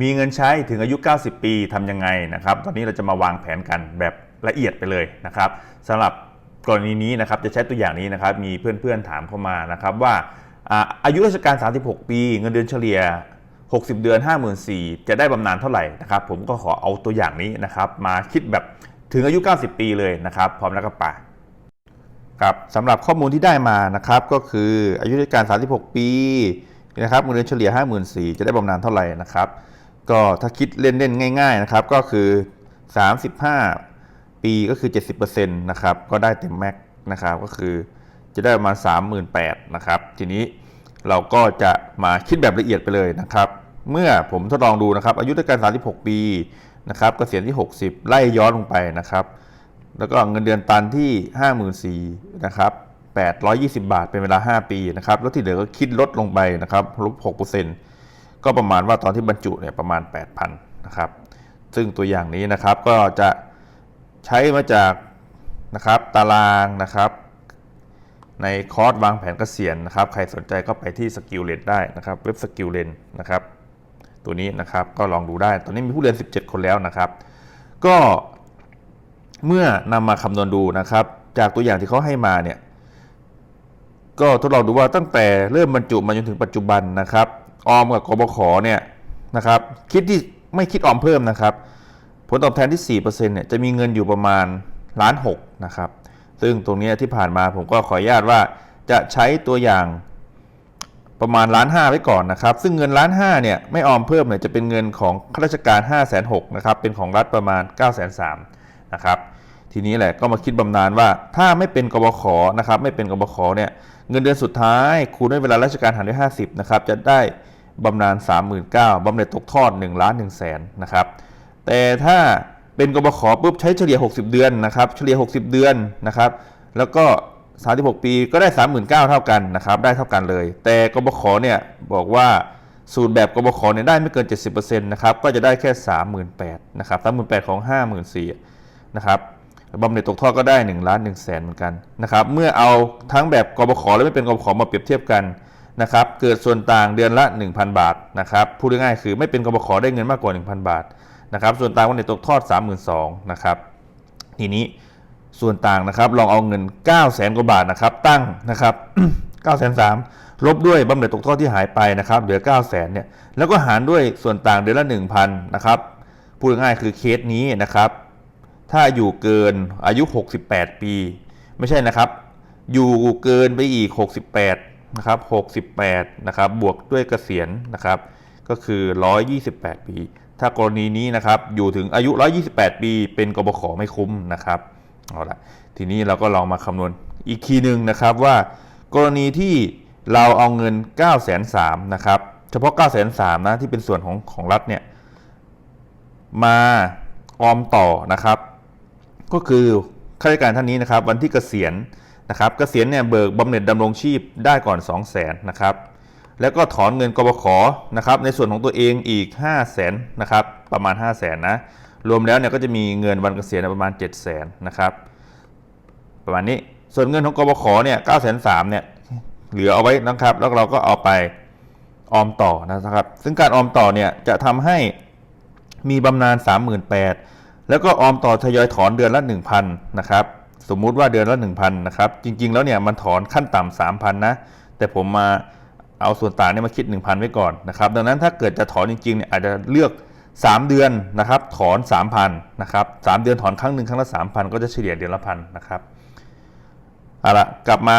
มีเงินใช้ถึงอายุ 90 ปีทำยังไงนะครับ ตอนนี้เราจะมาวางแผนกันแบบละเอียดไปเลยนะครับสำหรับกรณีนี้นะครับจะใช้ตัวอย่างนี้นะครับ มีเพื่อนๆถามเข้ามานะครับว่าอาอายุราชการ 36 ปี เงินเดือนเฉลี่ย 60 เดือน 54,000จะได้บำนาญเท่าไหร่นะครับ ผมก็ขอเอาตัวอย่างนี้นะครับ มาคิดแบบถึงอายุ 90 ปีเลยนะครับ พร้อมแล้วก็ป่าครับสำหรับข้อมูลที่ได้มานะครับก็คืออายุราชการ 36 ปีนะครับเงินเดือนเฉลี่ย 54,000จะได้บำนาญเท่าไหร่นะครับ ก็ถ้าคิดเล่นๆง่าย ๆนะครับ ก็คือ 35 ปีก็คือ 70%นะครับ ก็ได้เต็มแม็กซ์นะครับ ก็คือจะได้ประมาณ38,000นะครับ ทีนี้เราก็จะมาคิดแบบละเอียดไปเลยนะครับ เมื่อผมทดลองดูนะครับ อายุราชการ 36 ปีนะครับเกษียณที่ 60 ไล่ย้อนลงไปนะครับ แล้วก็เงินเดือนตันที่ 54,000นะครับ820 บาทเป็นเวลา 5 ปีนะครับ แล้วที่เหลือก็คิดลดลงไปนะครับลบ6% ก็ประมาณว่าตอนที่บรรจุเนี่ยประมาณ 8,000นะครับซึ่งตัวอย่างนี้นะครับก็จะใช้มาจากนะครับตารางนะครับในคอร์สวางแผนเกษียณนะครับ ใครสนใจก็ไปที่สกิลเลนได้นะครับ เว็บสกิลเลนนะครับ ตัวนี้นะครับก็ลองดูได้ ตอนนี้มีผู้เรียน 17 คนแล้วนะครับ ก็เมื่อนำมาคำนวณดูนะครับ จากตัวอย่างที่เขาให้มาเนี่ย ก็ทดลองดูว่าตั้งแต่เริ่มบรรจุมาจนถึงปัจจุบันนะครับ ออมกับกบขเนี่ยนะครับคิดที่ไม่คิดออมเพิ่มนะครับ ผลตอบแทนที่ 4%เนี่ยจะมีเงินอยู่ประมาณล้านหกนะครับ ซึ่งตรงนี้ที่ผ่านมาผมก็ขออนุญาตว่าจะใช้ตัวอย่างประมาณล้านห้าไว้ก่อนนะครับ ซึ่งเงินล้านห้าเนี่ยไม่ออมเพิ่มเนี่ยจะเป็นเงินของข้าราชการ5 6 0 0 0นหนะครับเป็นของรัฐประมาณ9 3 0 0 0นสนะครับทีนี้แหละก็มาคิดบำนาญว่าถ้าไม่เป็นกบขนะครับไม่เป็นกบขเนี่ยเงินเดือนสุดท้ายคูณด้วยเวลาราชการหารด้วย50นะครับจะได้ บำนาญ39,000บำเหน็จตกทอด1ล้าน1แสนนะครับ แต่ถ้าเป็นกบขปุ๊บใช้เฉลี่ย 60 เดือนนะครับ เฉลี่ย 60 เดือนนะครับ แล้วก็36 ปีก็ได้ 39,000เท่ากันนะครับ ได้เท่ากันเลย แต่กบขเนี่ยบอกว่าสูตรแบบกบขเนี่ยได้ไม่เกิน 70%นะครับ ก็จะได้แค่ 38,000นะครับ38,000ของ 54,000นะครับบำเหน็จตกทอดก็ได้1ล้าน1แสนเหมือนกันนะครับ เมื่อเอาทั้งแบบกบขและไม่เป็นกบขมาเปรียบเทียบกัน นะครับเกิดส่วนต่างเดือนละ 1,000 บาทนะครับพูดง่ายๆคือไม่เป็นกบขได้เงินมากกว่า 1,000 บาทนะครับส่วนต่างวันในตกทอด 32,000นะครับทีนี้ส่วนต่างนะครับลองเอาเงิน 9 0 0แสนกว่าบาทนะครับตั้งนะครับ9 3 0 0 0ลบด้วยบำเหน็จตกทอดที่หายไปนะครับเหลือ 9 0 0แสนเนี่ยแล้วก็หารด้วยส่วนต่างเดือนละ 1,000นะครับพูดง่ายๆคือเคสนี้นะครับถ้าอยู่เกินอายุ 68 ปี ไม่ใช่นะครับ อยู่เกินไปอีก 68 นะครับ68นะครับบวกด้วยเกษียณนะครับก็คือ 128 ปี ถ้ากรณีนี้นะครับอยู่ถึงอายุ 128 ปี เป็นกบขไม่คุ้มนะครับเอาละทีนี้เราก็ลองมาคำนวณอีกทีหนึ่งนะครับว่ากรณีที่เราเอาเงิน 9 3 0 0 0นะครับเฉพาะ 9 3 0 0 0นะที่เป็นส่วนของของรัฐเนี่ยมาออมต่อนะครับ ก็คือข้าราชการท่านนี้นะครับ วันที่เกษียณ นะครับเกษียณเนี่ยเบิกบำเหน็จดำรงชีพได้ก่อน 2 0 0 0 0นนะครับแล้วก็ถอนเงินกบขนะครับในส่วนของตัวเองอีก 5 0 0 0 0นนะครับประมาณ 5 0 0 0 0นนะรวมแล้วเนี่ยก็จะมีเงินวันเกษียณประมาณ 7 0 0 0 0นนะครับประมาณนี้ส่วนเงินของกบขเนี่ย9 3 0 0 0เนี่ยเหลือเอาไว้นะครับ แล้วเราก็เอาไปออมต่อนะครับ ซึ่งการออมต่อเนี่ยจะทำให้มีบำนาญ 38,000 แล้วก็ออมต่อทยอยถอนเดือนละ 1,000 นะครับ สมมุติว่าเดือนละ 1,000นะครับ จริง ๆ แล้วเนี่ยมันถอนขั้นต่ำ3,000 นะ แต่ผมมาเอาส่วนต่างเนี่ยมาคิด 1,000 ไว้ก่อนนะครับ ดังนั้นถ้าเกิดจะถอนจริงๆเนี่ยอาจจะเลือก 3 เดือนนะครับถอน 3,000นะครับ3เดือนถอนครั้งหนึ่งครั้งละ 3,000 ก็จะเฉลี่ยเดือนละพันนะครับเอาละกลับมา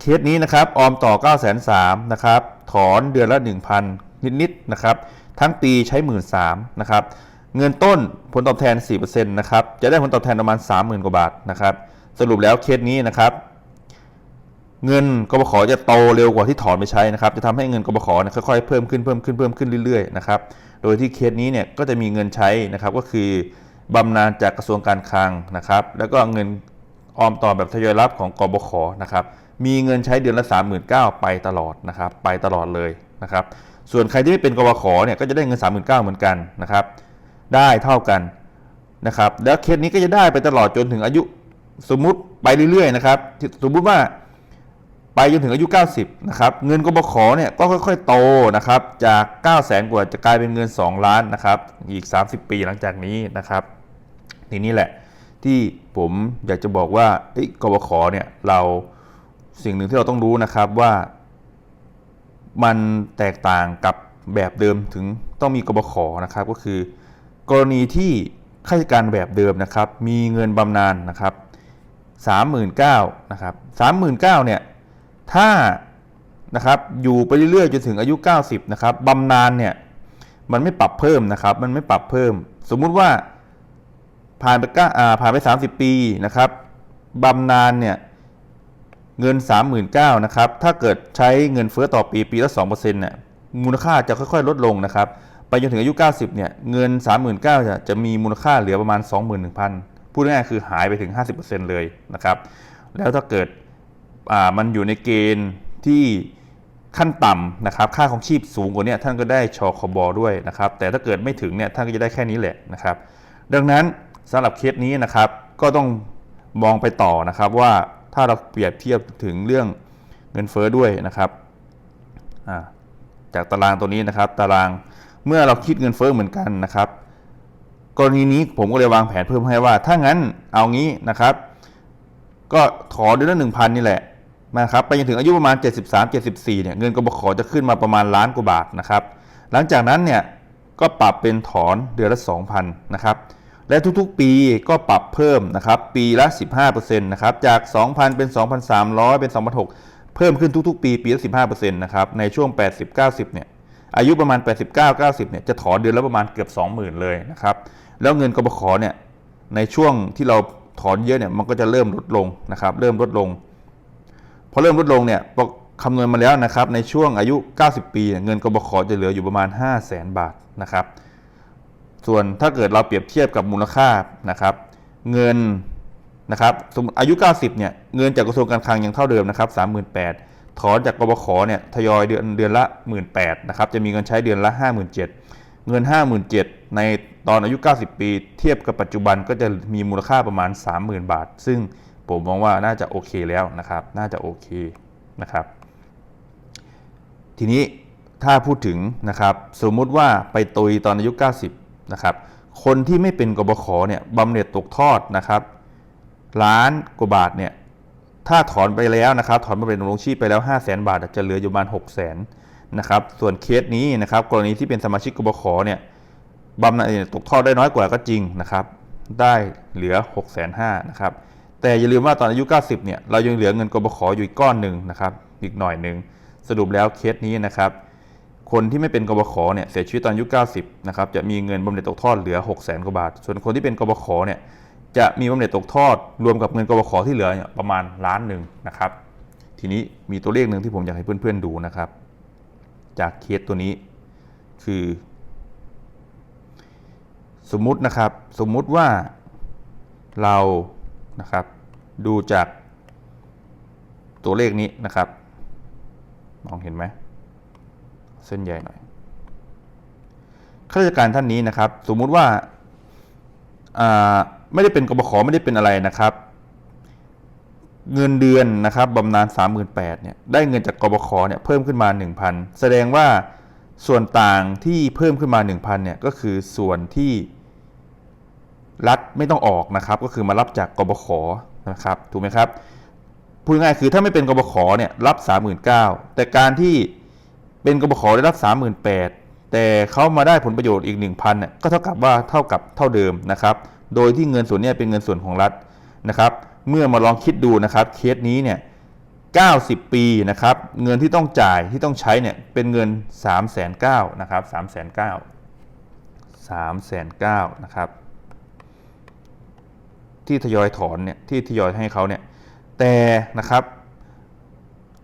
เคสนี้นะครับออมต่อ 9 3 0 0 0นะครับถอนเดือนละ 1,000 นิดๆนะครับ ทั้งปีใช้ 1 3 0 0 0นะครับ เงินต้นผลตอบแทน 4%นะครับ จะได้ผลตอบแทนประมาณ 30,000 กว่าบาทนะครับ สรุปแล้วเคสนี้นะครับ เงินกบขจะโตเร็วกว่าที่ถอนไปใช้นะครับ จะทำให้เงินกบขนี่ยค่อยๆเพิ่มขึ้นเพิ่มขึ้นเพิ่มขึ้นเรื่อยๆนะครับ โดยที่เคสนี้เนี่ยก็จะมีเงินใช้นะครับก็คือบำนาญจากกระทรวงการคลังนะครับ แล้วก็เงินออมต่อแบบทยอยรับของกบขนะครับ มีเงินใช้เดือนละ 39,000ไปตลอดนะครับ ไปตลอดเลยนะครับ ส่วนใครที่ไม่เป็นกบขเนี่ยก็จะได้เงิน 39,000เหมือนกันนะครับ ได้เท่ากันนะครับ แล้วเคสนี้ก็จะได้ไปตลอดจนถึงอายุสมมุติไปเรื่อยๆนะครับสมมุติว่าไปจนถึงอายุ 90 นะครับ เงินกบขเนี่ยก็ค่อยๆ โตนะครับ จาก 9 0 0 0 0 0กว่าจะกลายเป็นเงิน 2 ล้านนะครับ อีก 30 ปีหลังจากนี้นะครับ ทีนี้แหละที่ผมอยากจะบอกว่าเอ้ยกบขเนี่ยเราสิ่งหนึ่งที่เราต้องรู้นะครับว่า มันแตกต่างกับแบบเดิมถึงต้องมีกบขนะครับ ก็คือ กรณีที่ข้าราชการแบบเดิมนะครับมีเงินบำนาญนะครับ39,000นะครับ39,000เนี่ยถ้านะครับอยู่ไปเรื่อยๆจนถึงอายุ 90นะครับบำนาญเนี่ยมันไม่ปรับเพิ่มนะครับ มันไม่ปรับเพิ่ม สมมุติว่าผ่านไปก้าผ่านไป 30 ปีนะครับบำนาญเนี่ยเงิน 39,000นะครับถ้าเกิดใช้เงินเฟ้อต่อปีปีละ2%เนี่ยมูลค่าจะค่อยๆ ลดลงนะครับ ไปจนถึงอายุ 90 เนี่ย เงิน 39,000จะจะมีมูลค่าเหลือประมาณ 21,000 พูดง่ายๆคือหายไปถึง 50%เลยนะครับ แล้วถ้าเกิดมันอยู่ในเกณฑ์ที่ขั้นต่ำนะครับ ค่าของชีพสูงกว่านี้ท่านก็ได้ชอคบอด้วยนะครับ แต่ถ้าเกิดไม่ถึงเนี่ยท่านก็จะได้แค่นี้แหละนะครับ ดังนั้นสำหรับเคสนี้นะครับก็ต้องมองไปต่อนะครับว่าถ้าเราเปรียบเทียบถึงเรื่องเงินเฟ้อด้วยนะครับจากตารางตัวนี้นะครับ ตาราง เมื่อเราคิดเงินเฟ้อเหมือนกันนะครับ กรณีนี้ผมก็เลยวางแผนเพิ่มให้ว่า ถ้างั้นเอางี้นะครับ ก็ถอนเดือนละหนึ่งพันนี่แหละนะครับไปจนถึงอายุประมาณ 73 74เนี่ยเงินกบขจะขึ้นมาประมาณล้านกว่าบาทนะครับ หลังจากนั้นเนี่ยก็ปรับเป็นถอนเดือนละ 2,000นะครับและทุกๆปีก็ปรับเพิ่มนะครับปีละ 15%นะครับจาก 2,000 เป็น 2,300 เป็น 2,600 เพิ่มขึ้นทุกๆ ปีปีละ 15%นะครับในช่วง 80 90เนี่ย อายุประมาณ 89 90เนี่ยจะถอนเดือนละประมาณเกือบ 20,000 เลยนะครับ แล้วเงินกบขเนี่ยในช่วงที่เราถอนเยอะเนี่ยมันก็จะเริ่มลดลงนะครับ เริ่มลดลง พอเริ่มลดลงเนี่ยคำนวณมาแล้วนะครับในช่วงอายุ 90 ปีเนี่ยเงินกบขจะเหลืออยู่ประมาณ 5 0 0แสนบาทนะครับ ส่วนถ้าเกิดเราเปรียบเทียบกับมูลค่านะครับ เงินนะครับสมมติอายุ 90เนี่ยเงินจากกระทรวงการคลังยังเท่าเดิมนะครับ38,000 ถอนจากกบขเนี่ยทยอยเดือนเดือนละ 18,000นะครับจะมีเงินใช้เดือนละ 57,000 เงิน 57,000 ในตอนอายุ 90 ปี เทียบกับปัจจุบันก็จะมีมูลค่าประมาณ 30,000 บาท ซึ่งผมมองว่าน่าจะโอเคแล้วนะครับ น่าจะโอเคนะครับ ทีนี้ถ้าพูดถึงนะครับ สมมุติว่าไปตุยตอนอายุ 90 นะครับ คนที่ไม่เป็นกบขเนี่ยบำเหน็จตกทอดนะครับล้านกว่าบาทเนี่ย ถ้าถอนไปแล้วนะครับถอนมาเป็นดำรงชีพไปแล้ว 5 0 0แสนบาทจะเหลืออยู่ประมาณ 6 0 0แสนนะครับส่วนเคสนี้นะครับกรณีที่เป็นสมาชิกกบขเนี่ยบำน็จตกทอดได้น้อยกว่าก็จริงนะครับได้เหลือ 6 5 0 0 0นะครับแต่อย่าลืมว่าตอนอายุ 90เนี่ยเรายังเหลือเงินกบขอยู่อีกก้อนหนึ่งนะครับอีกหน่อยหนึ่งสรุปแล้วเคสนี้นะครับคนที่ไม่เป็นกบขเนี่ยเสียชีวิตตอนอายุ 90นะครับจะมีเงินบำเหน็จตกทอดเหลือ 6 0 0 0 0 0กว่าบาท ส่วนคนที่เป็นกบขเนี่ย จะมีบำเหน็จตกทอดรวมกับเงินกบขที่เหลือประมาณล้านหนึ่งนะครับ ทีนี้มีตัวเลขหนึ่งที่ผมอยากให้เพื่อนๆดูนะครับ จากเคสตัวนี้คือ สมมุตินะครับสมมุติว่าเรานะครับ ดูจากตัวเลขนี้นะครับมองเห็นไหมเส้นใหญ่หน่อยข้าราชการท่านนี้นะครับ สมมุติว่าอ่า ไม่ได้เป็นกบขไม่ได้เป็นอะไรนะครับ เงินเดือนนะครับบำนาญ38,000เนี่ยได้เงินจากกบขเนี่ยเพิ่มขึ้นมา 1,000 แสดงว่าส่วนต่างที่เพิ่มขึ้นมา 1,000เนี่ยก็คือส่วนที่รัฐไม่ต้องออกนะครับ ก็คือมารับจากกบขนะครับถูกไหมครับพูดง่ายคือถ้าไม่เป็นกบขเนี่ยรับ 39,000แต่การที่เป็นกบขได้รับ 38,000แต่เขามาได้ผลประโยชน์อีก 1,000เนี่ยก็เท่ากับว่าเท่ากับเท่าเดิมนะครับ โดยที่เงินส่วนนี้เป็นเงินส่วนของรัฐนะครับ เมื่อมาลองคิดดูนะครับเคสนี้เนี่ย90 ปีนะครับเงินที่ต้องจ่ายที่ต้องใช้เนี่ยเป็นเงิน 3 9 0 0 0นะครับ3 9 0 0 0 3 9 0 0นะครับที่ทยอยถอนเนี่ยที่ทยอยให้เขาเนี่ยแต่นะครับ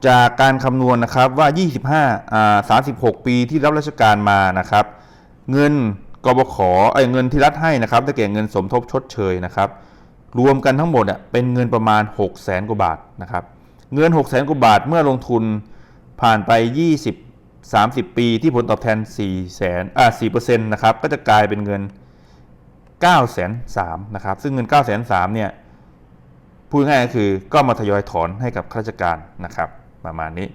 จากการคำนวณนะครับว่า 25อ่า36 ปีที่รับราชการมานะครับ เงิน กบขไอ้เงินที่รัฐให้นะครับได้แก่เงินสมทบชดเชยนะครับ รวมกันทั้งหมดเป็นเงินประมาณ6 0แสนกว่าบาทนะครับ เงิน 6 0แสนกว่าบาทเมื่อลงทุนผ่านไป 20 30 ปีที่ผลตอบแทน4แสนอ่า4%นะครับก็จะกลายเป็นเงิน 9 3 0 0 0นะครับ ซึ่งเงิน 9 3 0 0 0เนี่ยพูดง่ายๆก็คือก็มาทยอยถอนให้กับข้าราชการนะครับ ประมาณนี้